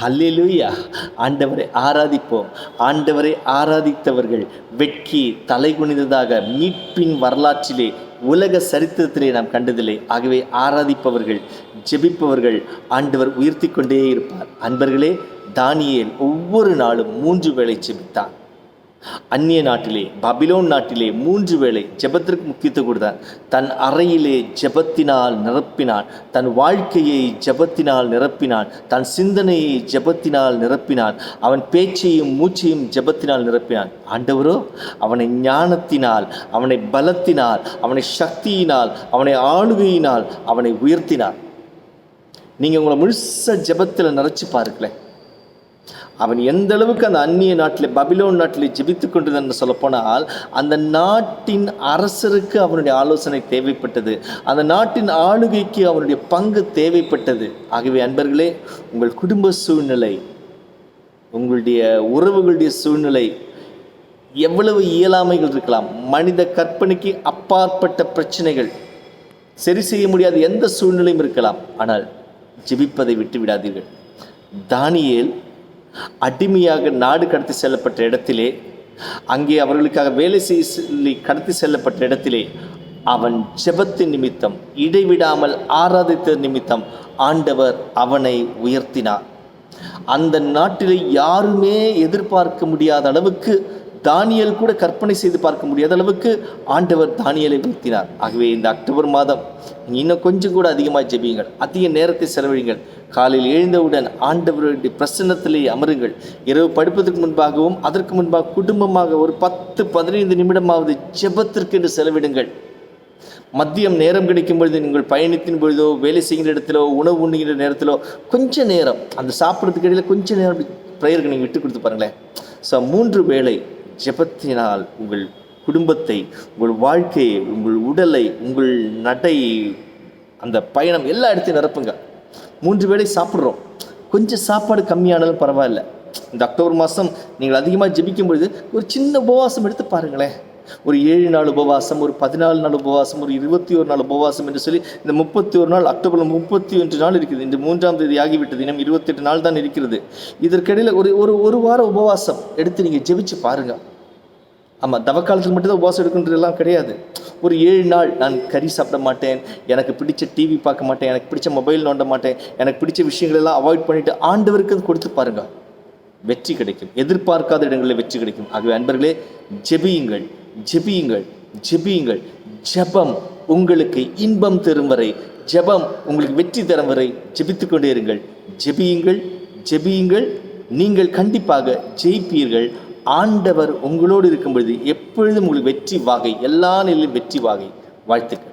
ஹல்லேலூயா. ஆண்டவரை ஆராதிப்போம். ஆண்டவரை ஆராதித்தவர்கள் வெட்கி தலைகுனிந்ததாக மீட்பின் வரலாற்றிலே உலக சரித்திரத்திலே நாம் கண்டதில்லை. ஆகவே ஆராதிப்பவர்கள் ஜெபிப்பவர்கள் ஆண்டவர் உயர்த்தி கொண்டே இருப்பார். அன்பர்களே தானியேல் ஒவ்வொரு நாளும் மூன்று வேளை ஜெபித்தான். அந்நிய நாட்டிலே பபிலோன் நாட்டிலே மூன்று வேளை ஜெபத்திற்கு முக்கியத்துவம் கொடுத்தான் தன் அறையிலே ஜெபத்தினால் நிரப்பினான். தன் வாழ்க்கையை ஜெபத்தினால் நிரப்பினான். தன் சிந்தனையை ஜெபத்தினால் நிரப்பினான். அவன் பேச்சையும் மூச்சையும் ஜெபத்தினால் நிரப்பினான். ஆண்டவரோ அவனை ஞானத்தினால் அவனை பலத்தினால் அவனை சக்தியினால் அவனை ஆளுகையினால் அவனை உயர்த்தினார். நீங்கள் உங்களை முழுச ஜெபத்தில் நிறச்சி பாருங்களேன். அவன் எந்த அளவுக்கு அந்த அந்நிய நாட்டில் பபிலோன் நாட்டில் ஜெபித்து கொண்டிருந்தான் சொல்லப்போனால் அந்த நாட்டின் அரசருக்கு அவனுடைய ஆலோசனை தேவைப்பட்டது. அந்த நாட்டின் ஆளுகைக்கு அவனுடைய பங்கு தேவைப்பட்டது. ஆகவே அன்பர்களே உங்கள் குடும்ப சூழ்நிலை உங்களுடைய உறவுகளுடைய சூழ்நிலை எவ்வளவு இயலாமைகள் இருக்கலாம். மனித கற்பனைக்கு அப்பாற்பட்ட பிரச்சனைகள். சரி செய்ய முடியாத எந்த சூழ்நிலையும் இருக்கலாம். ஆனால் ஜெபிப்பதை விட்டு விடாதீர்கள். தானியேல் அடிமையாக நாடு கடத்தி செல்லப்பட்ட இடத்திலே அங்கே அவர்களுக்காக வேலை செய்ய கடத்தி செல்லப்பட்ட இடத்திலே அவன் ஜெபத்தின் நிமித்தம் இடைவிடாமல் ஆராதித்த நிமித்தம் ஆண்டவர் அவனை உயர்த்தினார். அந்த நாட்டிலே யாருமே எதிர்பார்க்க முடியாத அளவுக்கு தானியல் கூட கற்பனை செய்து பார்க்க முடியாத அளவுக்கு ஆண்டவர் தானியலை உயர்த்தினார் ஆகவே இந்த அக்டோபர் மாதம் இன்னும் கொஞ்சம் கூட அதிகமாக ஜெபியுங்கள். அதிக நேரத்தை செலவழிங்கள் காலையில் எழுந்தவுடன் ஆண்டவருடைய பிரசன்னத்திலே அமருங்கள். இரவு படுப்பதற்கு முன்பாகவும் அதற்கு முன்பாக குடும்பமாக ஒரு பத்து பதினைந்து நிமிடமாவது ஜெபத்திற்கு என்று செலவிடுங்கள். மதியம் நேரம் கிடைக்கும் பொழுது நீங்கள் பயணித்தின் பொழுதோ வேலை செய்கிற இடத்திலோ உணவு உண்ணுகிற நேரத்திலோ கொஞ்ச நேரம் அந்த சாப்பிட்றதுக்கு இடையில கொஞ்ச நேரம் ப்ரேயருக்கு நீங்கள் விட்டு கொடுத்து பாருங்களேன். ஸோ மூன்று வேளை ஜெபத்தினால் உங்கள் குடும்பத்தை உங்கள் வாழ்க்கையை உங்கள் உடலை உங்கள் நடை அந்த பயணம் எல்லா இடத்தையும் நிரப்புங்க. மூன்று வேளை சாப்பிட்றோம். கொஞ்சம் சாப்பாடு கம்மியானாலும் பரவாயில்ல. இந்த அக்டோபர் மாதம் நீங்கள் அதிகமாக ஜெபிக்கும் பொழுது ஒரு சின்ன உபவாசம் எடுத்து பாருங்களேன். ஒரு ஏழு நாள் உபவாசம் ஒரு பதினாலு நாள் உபவாசம் ஒரு இருபத்தி ஒரு நாள் உபவாசம் என்று சொல்லி இந்த முப்பத்தி ஒரு நாள் அக்டோபர் முப்பத்தி ஒன்று நாள் இருக்குது. இந்த மூன்றாம் தேதி ஆகிவிட்டது இன்னும் இருபத்தெட்டு நாள் தான் இருக்கிறது. இதற்கிடையில் ஒரு ஒரு ஒரு வார உபவாசம் எடுத்து நீங்கள் ஜெபிச்சு பாருங்கள் ஆமாம் தவக்காலத்துக்கு மட்டும்தான் உபவாசம் எடுக்கின்றதெல்லாம் கிடையாது. ஒரு ஏழு நாள் நான் கறி சாப்பிட மாட்டேன் எனக்கு பிடிச்ச டிவி பார்க்க மாட்டேன் எனக்கு பிடிச்ச மொபைல் நோண்ட மாட்டேன் எனக்கு பிடிச்ச விஷயங்களெல்லாம் அவாய்ட் பண்ணிட்டு ஆண்டவருக்கு அது கொடுத்து பாருங்கள் வெற்றி கிடைக்கும். எதிர்பார்க்காத இடங்களில் வெற்றி கிடைக்கும். ஆகவே அன்பர்களே ஜெபியுங்கள் ஜெபியுங்கள் ஜெபியுங்கள். ஜெபம் உங்களுக்கு இன்பம் தரும் வரை ஜெபம் உங்களுக்கு வெற்றி தரும் வரை ஜெபித்து கொண்டே இருங்கள். ஜெபியுங்கள் ஜெபியுங்கள். நீங்கள் கண்டிப்பாக ஜெயிப்பீர்கள். ஆண்டவர் உங்களோடு இருக்கும் பொழுது எப்பொழுதும் உங்களுக்கு வெற்றி வாகை எல்லா நிலையிலும் வெற்றி வாகை. வாழ்த்துக்கள்.